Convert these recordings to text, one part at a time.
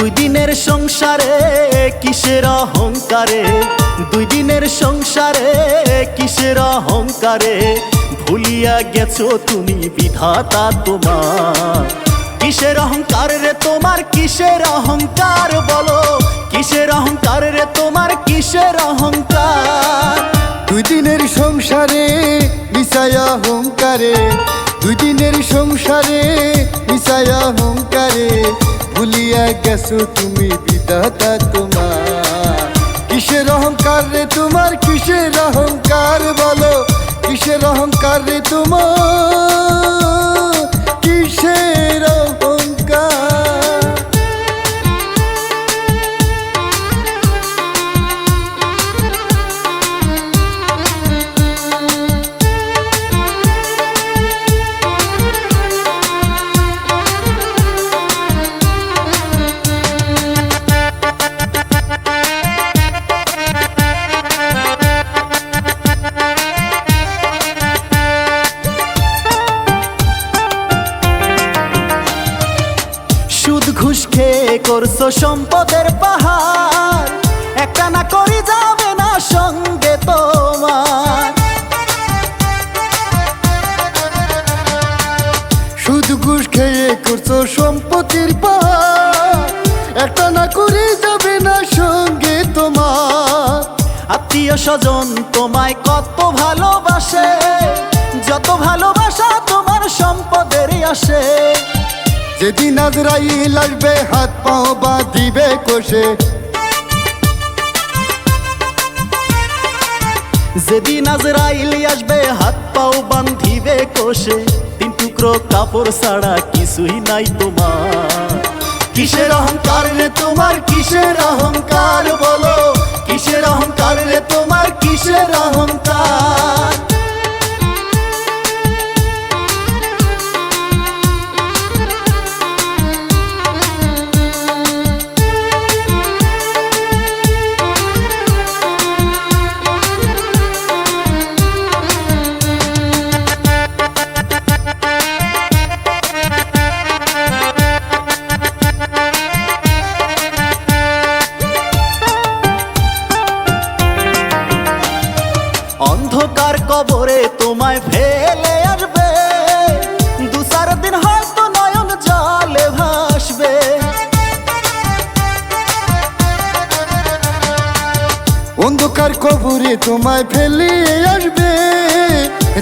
দুই দিনের সংসারে কিসের অহংকারে? দুই দিনের সংসারে কিসের অহংকারে? ভুলিয়া গেছো তুমি বিধাতা তোমার। কিসের অহংকার রে তোমার, কিসের অহংকার বলো? কিসের অহংকার রে তোমার, কিসের অহংকার? দুই দিনের সংসারে মিশায়া হুঙ্কারে দুই দিনের সংসারে মিশায়া ভুলিয়া গেছো তুমি বিধাতা তোমার কিসের অহংকার রে তোমার, কিসের অহংকার বলো? কিসের অহংকার রে তোমার? করছ সম্পদের পাহাড়। একটা না করি যাবে না সঙ্গে তোমার। শুধু ঘুষ খেয়ে করছ সম্পত্তির পাহাড়। একটা না করে যাবে না সঙ্গে তোমার। আত্মীয় স্বজন তোমায় কত ভালোবাসে। যত ভালোবাসা তোমার সম্পদেরই আসে। যেদিন আজরাইল আসবে, হাত পাও বা দিবে কোষে। যেদিন আজরাইল আসবে, হাত পাও বান্ধিবে কোষে। তিন টুকরো কাপড় ছাড়া কিছুই নাই তোমার। কিসের অহংকার রে তোমার, কিসের অহংকার বলো? কিসের অহংকার রে তোমার, কিসের অহংকার? কবরে তোমায় ফেলে আসবে। দু চার দিন হয়তো নয়ন জলে ভাসবে। অন্ধকার কবরে তোমায় ফেলে আসবে।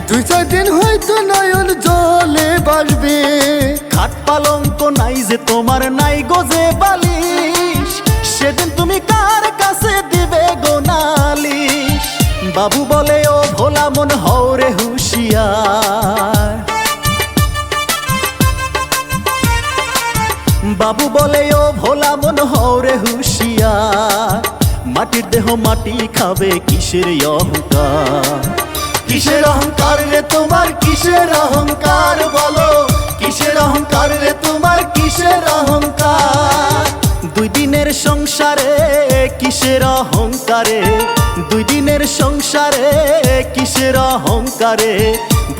দুই চার দিন হয়তো নয়ন জলে বাসবে খাট পালঙ্ক নাই যে তোমার নাই গোজে বালিশ। সেদিন তুমি কার কাছে দিবে গো নালিশ? বাবু বলে মন হওরে হুশিয়ার। বাবু বলে, ও ভোলা, মন হওরে হুশিয়ার। মাটির দেহ মাটি খাবে কিসের অহংকার? কিসের অহংকার রে তোমার, কিসের অহংকার বলো? কিসের অহংকার রে তোমার, কিসের অহংকার? দুই দিনের সংসারে কিসের অহংকারে দুই দিনের সংসারে, কিসের অহংকারে?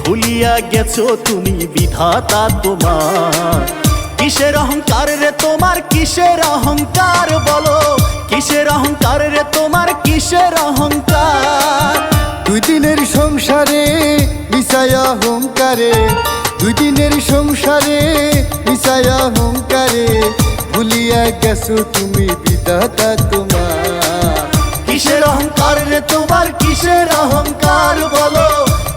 ভুলিয়া গেছো তুমি বিধাতা তোমার। কিসের অহংকার রে তোমার, কিসের অহংকার বলো? কিসের অহংকার রে তোমার, কিসের অহংকার? দুই দিনের সংসারে মিশায়া হুঙ্কারে দুই দিনের সংসারে মিশায়া হুঙ্কারে ভুলিয়া গেছো তুমি বিধাতা তোমার। কিসের অহংকার বলো?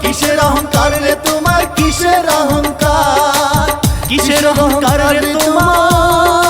কিসের অহংকার রে তোমার? কিসের অহংকার? কিসের অহংকার রে তোমার?